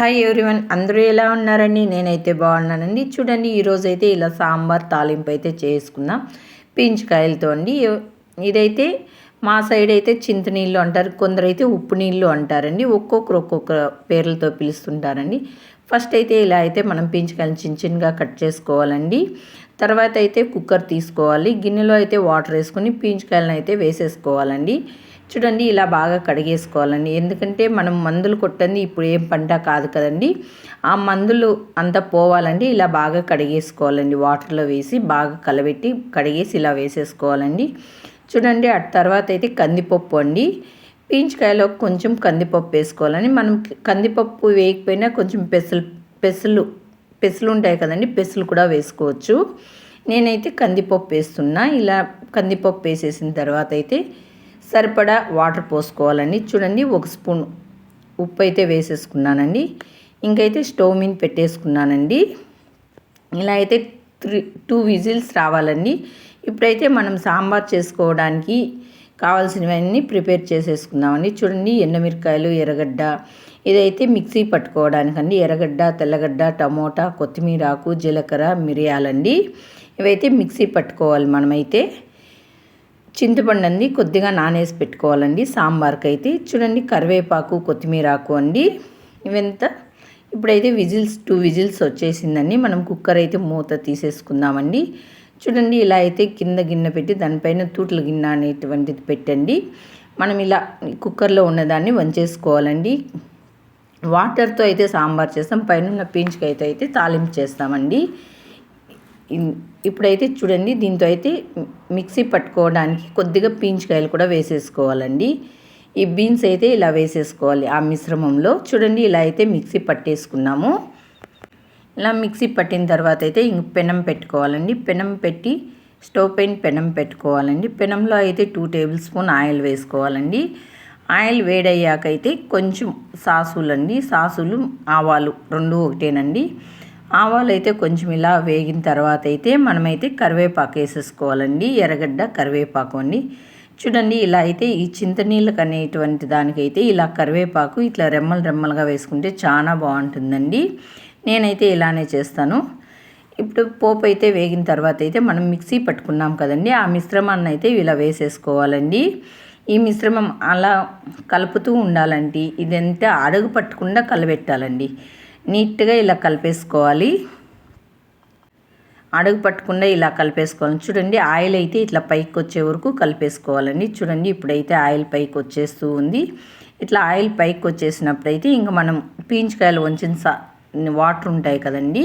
Hi everyone అందరూ ఎలా ఉన్నారండి? నేనైతే బాగున్నానండి. చూడండి ఈరోజు అయితే ఇలా సాంబార్ తాలింపు అయితే చేసుకుందాం పించికాయలతో అండి. ఇదైతే మా సైడ్ అయితే చింత నీళ్ళు అంటారు కొందరైతే ఉప్పు నీళ్ళు అంటారండి. ఒక్కొక్కరు ఒక్కొక్క పేర్లతో పిలుస్తుంటారండి. ఫస్ట్ అయితే ఇలా అయితే మనం పించికాయలు చిన్న చిన్నగా కట్ చేసుకోవాలండి. తర్వాత అయితే కుక్కర్ తీసుకోవాలి. గిన్నెలో అయితే వాటర్ వేసుకొని పీంచుకాయలను అయితే వేసేసుకోవాలండి. చూడండి ఇలా బాగా కడిగేసుకోవాలండి. ఎందుకంటే మనం మందులు కొట్టండి ఇప్పుడు ఏం పంట కాదు కదండి. ఆ మందులు అంతా పోవాలండి. ఇలా బాగా కడిగేసుకోవాలండి. వాటర్లో వేసి బాగా కలబెట్టి కడిగేసి ఇలా వేసేసుకోవాలండి. చూడండి ఆ తర్వాత అయితే కందిపప్పు అండి. పీంచకాయలో కొంచెం కందిపప్పు వేసుకోవాలని మనం కందిపప్పు వేయకపోయినా కొంచెం పెసలు పెసలు పెసలు ఉంటాయి కదండి పెసలు కూడా వేసుకోవచ్చు. నేనైతే కందిపప్పు వేస్తున్నా. ఇలా కందిపప్పు వేసేసిన తర్వాత అయితే సరిపడా వాటర్ పోసుకోవాలండి. చూడండి ఒక స్పూన్ ఉప్పు అయితే వేసేసుకున్నానండి. ఇంకైతే స్టవ్ మీద పెట్టేసుకున్నానండి. ఇలా అయితే త్రీ టూ విజిల్స్ రావాలండి. ఇప్పుడైతే మనం సాంబార్ చేసుకోవడానికి కావాల్సినవన్నీ ప్రిపేర్ చేసేసుకుందామండి. చూడండి ఎండమిరకాయలు ఎర్రగడ్డ ఇదైతే మిక్సీ పట్టుకోవడానికండి. ఎర్రగడ్డ తెల్లగడ్డ టమోటా కొత్తిమీర ఆకు జీలకర్ర మిరియాలండి. ఇవైతే మిక్సీ పట్టుకోవాలి మనమైతే. చింతపండు అండి కొద్దిగా నానేసి పెట్టుకోవాలండి. సాంబార్కి అయితే చూడండి కరివేపాకు కొత్తిమీర ఆకు అండి. ఇవంతా ఇప్పుడైతే విజిల్స్ టూ విజిల్స్ వచ్చేసిందండి. మనం కుక్కర్ అయితే మూత తీసేసుకుందామండి. చూడండి ఇలా అయితే కింద గిన్నె పెట్టి దానిపైన తూట్ల గిన్నె అనేటువంటిది పెట్టండి. మనం ఇలా కుక్కర్లో ఉన్నదాన్ని వంచేసుకోవాలండి. వాటర్తో అయితే సాంబార్ చేస్తాం. పైన పీంచుకైతే అయితే తాలింపు చేస్తామండి. ఇప్పుడైతే చూడండి దీంతో అయితే మిక్సీ పట్టుకోవడానికి కొద్దిగా పీంచికాయలు కూడా వేసేసుకోవాలండి. ఈ బీన్స్ అయితే ఇలా వేసేసుకోవాలి ఆ మిశ్రమంలో. చూడండి ఇలా అయితే మిక్సీ పట్టేసుకున్నాము. ఇలా మిక్సీ పట్టిన తర్వాత అయితే ఇంక పెనం పెట్టుకోవాలండి. పెనం పెట్టి స్టవ్ పైన పెనం పెట్టుకోవాలండి. పెనంలో అయితే టూ టేబుల్ స్పూన్ ఆయిల్ వేసుకోవాలండి. ఆయిల్ వేడయ్యాక అయితే కొంచెం సాసులు అండి సాసులు ఆవాలు రెండు ఒకటేనండి. ఆవాలు అయితే కొంచెం ఇలా వేగిన తర్వాత అయితే మనమైతే కరివేపాకు వేసేసుకోవాలండి ఎర్రగడ్డ కరివేపాకు అండి. చూడండి ఇలా అయితే ఈ చింతనీళ్ళకు అనేటువంటి దానికైతే ఇలా కరివేపాకు ఇట్లా రెమ్మలు రెమ్మలుగా వేసుకుంటే చాలా బాగుంటుందండి. నేనైతే ఇలానే చేస్తాను. ఇప్పుడు పోపు అయితే వేగిన తర్వాత అయితే మనం మిక్సీ పట్టుకున్నాం కదండి ఆ మిశ్రమాన్ని అయితే ఇలా వేసేసుకోవాలండి. ఈ మిశ్రమం అలా కలుపుతూ ఉండాలండి ఇదంతా అడుగు పట్టకుండా కలబెట్టాలండి. నీట్గా ఇలా కలిపేసుకోవాలి. అడుగు పట్టకుండా ఇలా కలిపేసుకోవాలి. చూడండి ఆయిల్ అయితే ఇట్లా పైకి వచ్చే వరకు కలిపేసుకోవాలండి. చూడండి ఇప్పుడైతే ఆయిల్ పైకి వచ్చేస్తూ ఉంది. ఇట్లా ఆయిల్ పైకి వచ్చేసినప్పుడైతే ఇంకా మనం పీంచకాయలు వంచిన సా వాటర్ ఉంటాయి కదండి.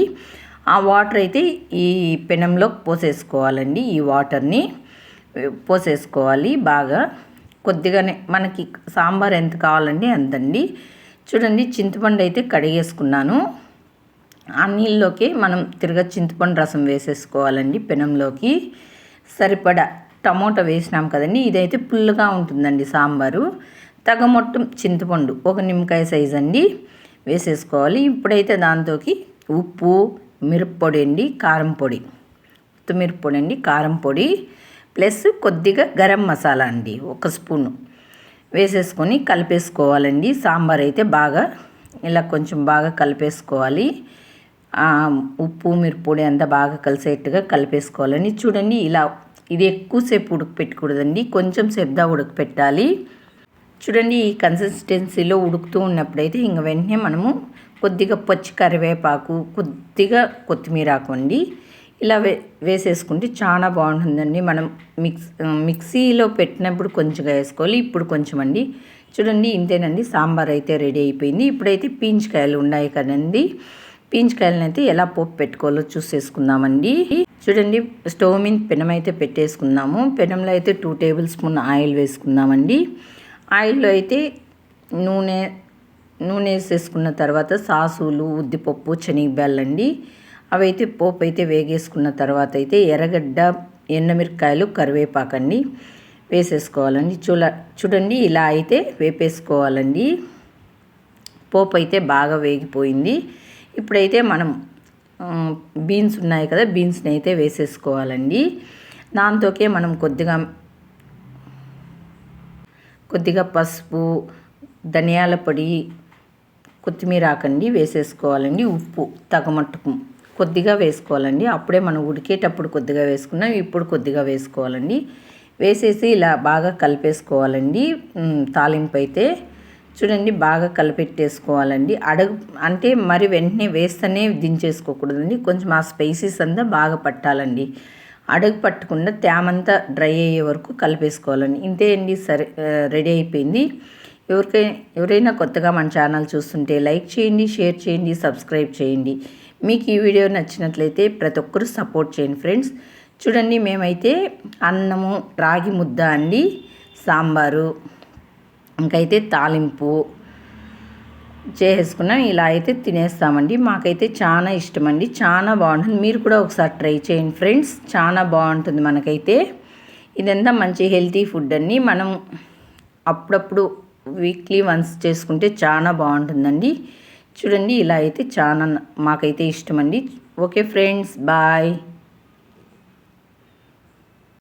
ఆ వాటర్ అయితే ఈ పెనంలో పోసేసుకోవాలండి. ఈ వాటర్ని పోసేసుకోవాలి బాగా. కొద్దిగానే మనకి సాంబార్ ఎంత కావాలండి అంతండి. చూడండి చింతపండు అయితే కడిగేసుకున్నాను. ఆ నీళ్ళలోకి మనం తిరగ చింతపండు రసం వేసేసుకోవాలండి పెనంలోకి. సరిపడా టమోటా వేసినాం కదండి ఇదైతే పుల్లగా ఉంటుందండి సాంబారు. తగమొట్టం చింతపండు ఒక నిమ్మకాయ సైజ్ అండి వేసేసుకోవాలి. ఇప్పుడైతే దాంతోకి ఉప్పు మిరప్పొడి అండి కారం పొడి. మిరప్పొడి అండి కారం పొడి ప్లస్ కొద్దిగా గరం మసాలా అండి ఒక స్పూను. వేసేసుకొని కలిపేసుకోవాలండి. సాంబార్ అయితే బాగా ఇలా కొంచెం బాగా కలిపేసుకోవాలి. ఉప్పు మిరపొడి అంతా బాగా కలిసేట్టుగా కలిపేసుకోవాలని చూడండి ఇలా ఇది ఎక్కువసేపు ఉడకపెట్టకూడదండి. కొంచెం సేపుదా ఉడకపెట్టాలి. చూడండి ఈ కన్సిస్టెన్సీలో ఉడుకుతూ ఉన్నప్పుడైతే ఇంక వెంటనే మనము కొద్దిగా పచ్చి కరివేపాకు కొద్దిగా కొత్తిమీర ఆకు అండి. ఇలా వే వేసేసుకుంటే చాలా బాగుంటుందండి. మనం మిక్స్ మిక్సీలో పెట్టినప్పుడు కొంచెంగా వేసుకోవాలి ఇప్పుడు కొంచెం అండి చూడండి ఇంతేనండి సాంబార్ అయితే రెడీ అయిపోయింది. ఇప్పుడైతే పీంచికాయలు ఉన్నాయి కదండి. పీంచికాయలను అయితే ఎలా పోపు పెట్టుకోవాలో చూసేసుకుందామండి. చూడండి స్టవ్ మీద పెనం అయితే పెట్టేసుకుందాము. పెనంలో అయితే టూ టేబుల్ స్పూన్ ఆయిల్ వేసుకుందామండి. ఆయిల్లో అయితే నూనె నూనె వేసేసుకున్న తర్వాత సాసులు ఉద్దిపప్పు శనగబెల్లండి అవైతే పోపు అయితే వేగేసుకున్న తర్వాత అయితే ఎర్రగడ్డ ఎండమిరకాయలు కరివేపాకండి వేసేసుకోవాలండి. చూడ చూడండి ఇలా అయితే వేపేసుకోవాలండి. పోపు అయితే బాగా వేగిపోయింది. ఇప్పుడైతే మనం బీన్స్ ఉన్నాయి కదా బీన్స్ని అయితే వేసేసుకోవాలండి. దాంతోకే మనం కొద్దిగా కొద్దిగా పసుపు ధనియాల పొడి కొత్తిమీర ఆకండి వేసేసుకోవాలండి. ఉప్పు తగమట్టుకు కొద్దిగా వేసుకోవాలండి. అప్పుడే మనం ఉడికేటప్పుడు కొద్దిగా వేసుకున్నాం. ఇప్పుడు కొద్దిగా వేసుకోవాలండి. వేసేసి ఇలా బాగా కలిపేసుకోవాలండి. తాలింపు అయితే చూడండి బాగా కలిపెట్టేసుకోవాలండి. అడగ అంటే మరి వెంటనే వేస్తేనే దించేసుకోకూడదండి. కొంచెం ఆ స్పైసెస్ అంతా బాగా పట్టాలండి. అడుగు పట్టకుండా తేమంతా డ్రై అయ్యే వరకు కలిపేసుకోవాలండి. ఇంతే అండి సరే రెడీ అయిపోయింది. ఎవరికై ఎవరైనా కొత్తగా మన ఛానల్ చూస్తుంటే లైక్ చేయండి షేర్ చేయండి సబ్స్క్రైబ్ చేయండి. మీకు ఈ వీడియో నచ్చినట్లయితే ప్రతి ఒక్కరు సపోర్ట్ చేయండి ఫ్రెండ్స్. చూడండి మేమైతే అన్నము రాగి ముద్ద అండి సాంబారు ఇంకైతే తాలింపు చేసుకున్నాం ఇలా అయితే తినేస్తామండి. మాకైతే చాలా ఇష్టం అండి చాలా బాగుంటుంది. మీరు కూడా ఒకసారి ట్రై చేయండి ఫ్రెండ్స్. చాలా బాగుంటుంది మనకైతే. ఇదంతా మంచి హెల్తీ ఫుడ్ అండి. మనం అప్పుడప్పుడు వీక్లీ వన్స్ చేసుకుంటే చాలా బాగుంటుందండి. చూడండి ఇలా అయితే చాలా మాకైతే ఇష్టం అండి ఓకే ఫ్రెండ్స్ బాయ్.